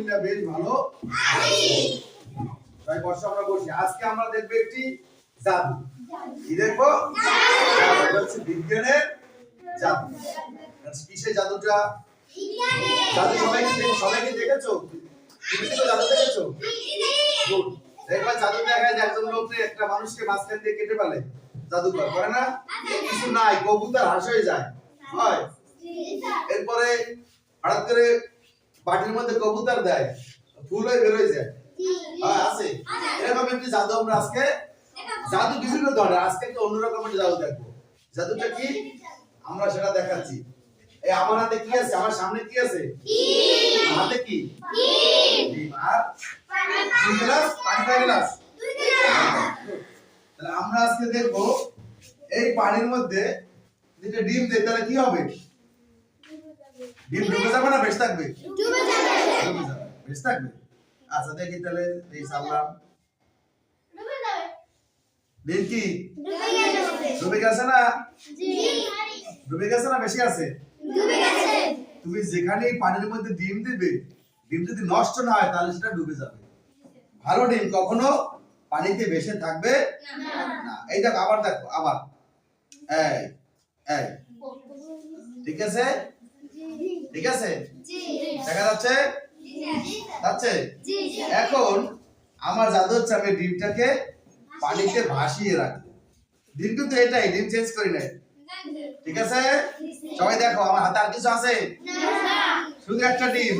আলহামদুলিল্লাহ, বেশ ভালো। তাই বর্ষ আমরা বসি। আজকে আমরা দেখব একটি জাদু। কি দেখব? হচ্ছে বিজ্ঞানের জাদু। কিসে জাদুটা? জাদু সবাইকে দেখেছ? মানুষকে দিয়ে কেটে ফেলে। জাদু না? কিছু নাই, কবুতর হাস হয়ে যায়। হয়। এরপরে হঠাৎ করে বাটির মধ্যে কবুতর দেয় ফুল হয়ে বের হয়ে যায় হ্যাঁ আছে। এরকম একটি জাদু আমরা আজকে জাদু বিভিন্ন ধরনের আজকে একটা অন্যরকম একটা জাদু দেখব। জাদুটা কি? আমরা সেটা দেখাচ্ছি। এই আমার হাতে কি আছে? আমার সামনে কি আছে? হাতে কি? আর? দুই গ্লাস? পানি কয় গ্লাস? তাহলে আমরা আজকে দেখব এই পানির মধ্যে যেটা ডিম দেয় তাহলে কি হবে? ডিম ডুবে যাবে না? থাকবে? ডুবে যাবে। বেশ থাকবে? আচ্ছা দেখি তাহলে এই সারলাম ডিম কি? ডুবে গেছে। না? ডুবে গেছে না বেশি আছে তুমি যেখানে পানির মধ্যে ডিম দিবে ডিম যদি নষ্ট না হয় তাহলে সেটা ডুবে যাবে। ভালো ডিম কখনো পানিতে ভেসে থাকবে না। এই দেখো আবার দেখো আবার। এই এই। ঠিক আছে? ঠিক আছে? দেখা যাচ্ছে? যাচ্ছে? এখন আমার জাদু হচ্ছে আমি ডিমটাকে পানিতে ভাসিয়ে রাখব। ডিম কিন্তু এটাই ডিম চেঞ্জ করি নাই। ঠিক আছে? সবাই দেখো আমার হাতে আর কিছু আছে? শুধু একটা ডিম।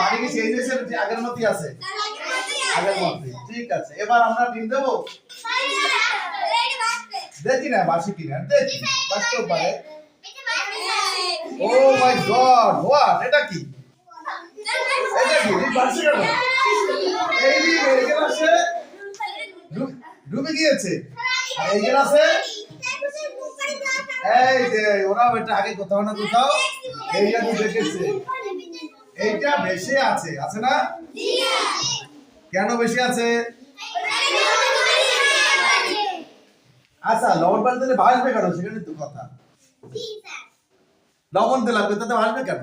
পানি কি চেঞ্জ হয়েছে? আগের মতোই আছে? আগের মতোই। ঠিক আছে। এবার আমরা ডিম দেবো? দেখি না বাসি কিনা। দেখি বাঁচতেও পারে। ও মাই গড হোয়াট এটা কি? এটা কি? কেন? এই ডিম এই গ্লাসে ডুব- গিয়েছে। আর এই গ্লাসে এই যে ওরা ওটা আগে কোথাও না কোথাও এইটা গেছে এইটা বেশি আছে আছে না? কেন বেশি আছে? আচ্ছা লবণ পানি দিলে ভাসবে কেন? সেখানে তো কথা। লবণ দিলাম তাতে ভাসবে কেন?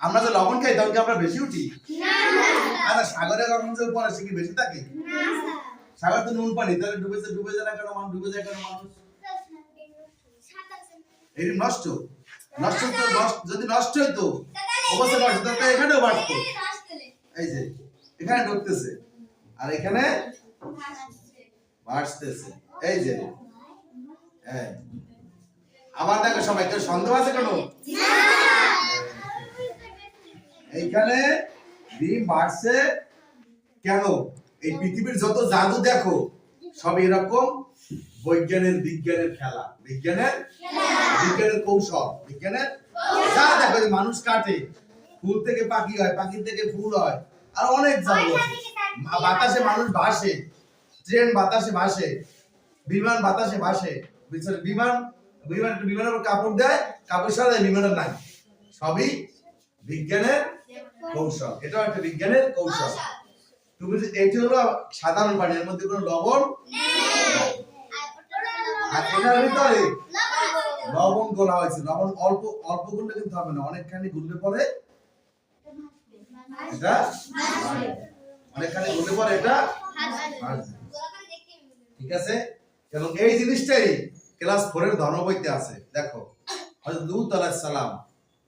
আমরা যে লবণ খাই তখন কি আমরা বেশি উঠি? আচ্ছা সাগরে কখন যে পরে সে কি বেশি থাকে? সাগর তো নুন পানি তাহলে ডুবেছে ডুবে যায় না কেন মানুষ? ডুবে যায় কেন মানুষ? এই নষ্ট? নষ্ট তো নষ্ট যদি নষ্ট হইতো অবশ্যই নষ্ট তাহলে এখানেও বাড়তো। এই যে এখানে ঢুকতেছে। আর এখানে বাড়তেছে এই যে এই। আবার দেখো সবাই কেউ সন্দেহ আছে কেন? এইখানে ডিম বাড়ছে কেন? এই পৃথিবীর যত জাদু দেখো সব এরকম বৈজ্ঞানের বিজ্ঞানের খেলা। বিজ্ঞানের? বিজ্ঞানের কৌশল। বিজ্ঞানের? যা দেখো মানুষ কাটে। ফুল থেকে পাখি হয় পাখি থেকে ফুল হয়। আর অনেক জাদু বাতাসে মানুষ ভাসে। ট্রেন বাতাসে ভাসে। বিমান বাতাসে ভাসে। বিমান বিমান বিমানের কাপড় দেয়, কাপড় সারা বিমানের নাই। সবই বিজ্ঞানের কৌশল। এটাও একটা বিজ্ঞানের কৌশল। তুমি এটি হলো সাধারণ মধ্যে কোনো লবণ আর এটার ভিতরে? লবণ গোলা হয়েছে। লবণ অল্প অল্প কিন্তু হবে না। অনেকখানি গুললে পরে এটা অনেকখানি গুললে পরে এটা ঠিক আছে? এবং এই জিনিসটাই ক্লাস ফোর এর ধর্ম বইতে আছে, দেখো। হযরত লূত সালাম,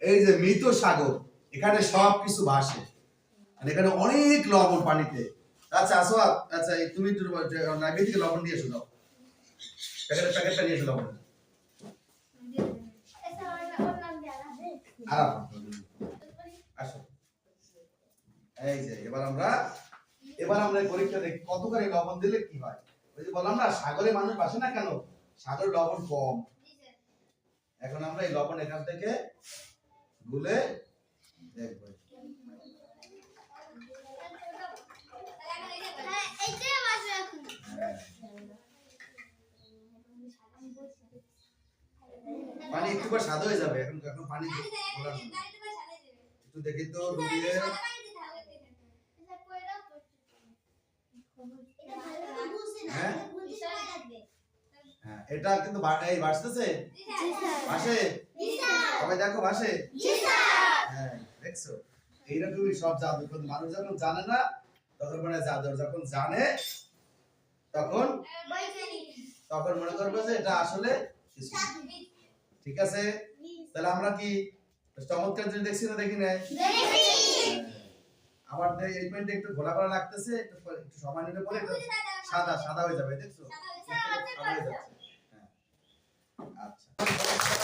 এই যে মৃত সাগর, এখানে সব কিছু ভাসে। এখানে অনেক লবণ পানিতে। আচ্ছা আসো আচ্ছা তুমি থেকে লবণ নিয়ে এসো, দাও। প্যাকেট প্যাকেটটা নিয়ে এসো, লবণ। এবার আমরা এবার আমরা পরীক্ষা দেখি, কতখানি লবণ দিলে কি হয়? ওই যে বললাম না, সাগরে মানুষ বাসে না কেন? সাগরে লবণ কম এখন আমরা এই লবণ এখান থেকে গুলে দেখব হ্যাঁ। পানি একটু পর সাদা হয়ে যাবে এখন এখন পানি গোলার জন্য। একটু দেখি তো ডুবিয়ে হ্যাঁ হ্যাঁ এটা কিন্তু এই বাসতেছে ভাসে সবাই দেখো ভাসে হ্যাঁ দেখছ? এইরকমই সব জাদু। কিন্তু মানুষ যখন জানে না তখন মনে হয় জাদু যখন জানে তখন তখন মনে করবে যে এটা আসলে ঠিক আছে? তাহলে আমরা কি চমৎকার জিনিস দেখছি না দেখি নাই? আবার এই পয়েন্টে একটু ঘোলা ঘোলা লাগতেছে একটু সময় নিলে পরে একটু সাদা সাদা হয়ে যাবে দেখছ? সাদা হয়ে যাচ্ছে। Thank you.